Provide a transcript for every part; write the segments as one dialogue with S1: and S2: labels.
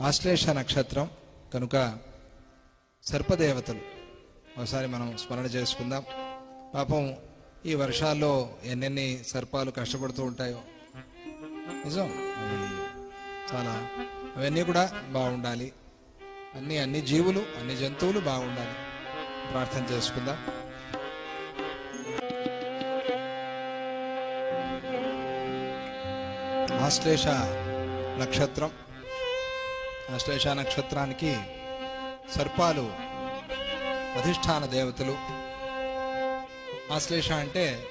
S1: ఆశ్లేష నక్షత్రం కనుక సర్పదేవతలు. ఒకసారి మనం స్మరణ చేసుకుందాం. పాపం ఈ వర్షాల్లో ఎన్నెన్ని సర్పాలు కష్టపడుతూ ఉంటాయో. నిజం? చాలా. అవన్నీ కూడా బాగుండాలి. అన్ని అన్ని జీవులు అన్ని జంతువులు బాగుండాలి. ప్రార్థన చేసుకుందాం. ఆశ్లేష నక్షత్రం. ఆశ్లేష నక్షత్రానికి సర్పాలు అధిష్టాన దేవతలు. ఆశ్లేష అంటే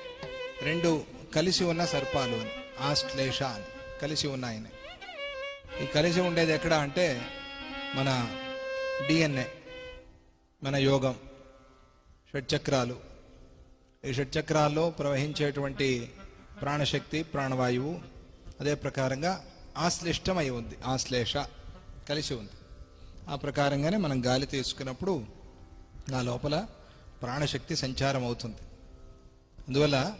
S1: రెండు కలిసి ఉన్న సర్పాలు అని. ఆశ్లేష అని. కలిసి ఉన్నాయని. ఈ కలిసి ఉండేది ఎక్కడ అంటే మన డిఎన్ఏ మన యోగం షట్చక్రాలు ఈ షట్చక్రాల్లో ప్రవహించేటువంటి ప్రాణశక్తి ప్రాణవాయువు అదే ప్రకారంగా ఆశ్లిష్టమై ఉంది ఆశ్లేష. కలిసి ఉంది. ఆ ప్రకారంగానే మనం గాలి తీసుకున్నప్పుడు నా లోపల ప్రాణశక్తి సంచారం అవుతుంది. అందువల్ల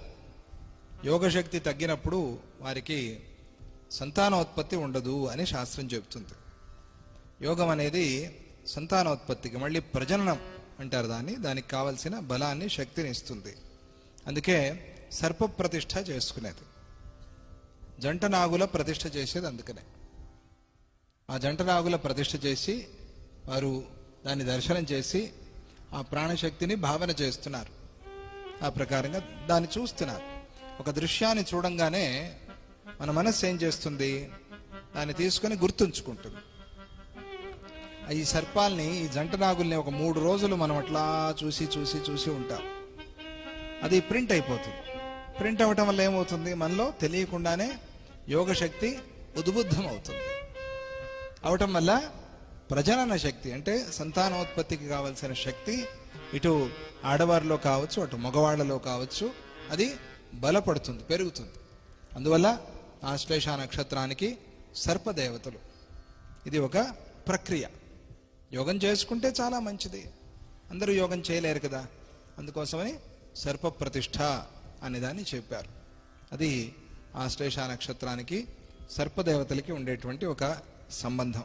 S1: యోగశక్తి తగ్గినప్పుడు వారికి సంతానోత్పత్తి ఉండదు అని శాస్త్రం చెబుతుంది. యోగం అనేది సంతానోత్పత్తికి మళ్ళీ ప్రజననం అంటారు దాన్ని. దానికి కావలసిన బలాన్ని శక్తిని ఇస్తుంది. అందుకే సర్ప ప్రతిష్ఠ చేసుకునేది. జంట నాగుల ప్రతిష్ట చేసేది అందుకనే. ఆ జంట నాగుల ప్రతిష్ఠ చేసి వారు దాన్ని దర్శనం చేసి ఆ ప్రాణశక్తిని భావన చేస్తున్నారు. ఆ ప్రకారంగా దాన్ని చూస్తున్నారు. ఒక దృశ్యాన్ని చూడంగానే మన మనస్సు ఏం చేస్తుంది? దాన్ని తీసుకొని గుర్తుంచుకుంటుంది. ఈ సర్పాల్ని ఈ జంట నాగుల్ని ఒక మూడు రోజులు మనం అట్లా చూసి చూసి చూసి ఉంటాం. అది ప్రింట్ అయిపోతుంది. ప్రింట్ అవ్వటం వల్ల ఏమవుతుంది? మనలో తెలియకుండానే యోగశక్తి ఉద్బుద్ధం అవుతుంది అవటం వల్ల ప్రజనన శక్తి అంటే సంతానోత్పత్తికి కావలసిన శక్తి ఇటు ఆడవారిలో కావచ్చు అటు మగవాళ్ళలో కావచ్చు అది బలపడుతుంది పెరుగుతుంది. అందువల్ల ఆశ్లేష నక్షత్రానికి సర్పదేవతలు. ఇది ఒక ప్రక్రియ. యోగం చేసుకుంటే చాలా మంచిది. అందరూ యోగం చేయలేరు కదా. అందుకోసమని సర్ప ప్రతిష్ఠ అనేదాన్ని చెప్పారు. అది ఆశ్లేష నక్షత్రానికి సర్పదేవతలకి ఉండేటువంటి ఒక సంబంధం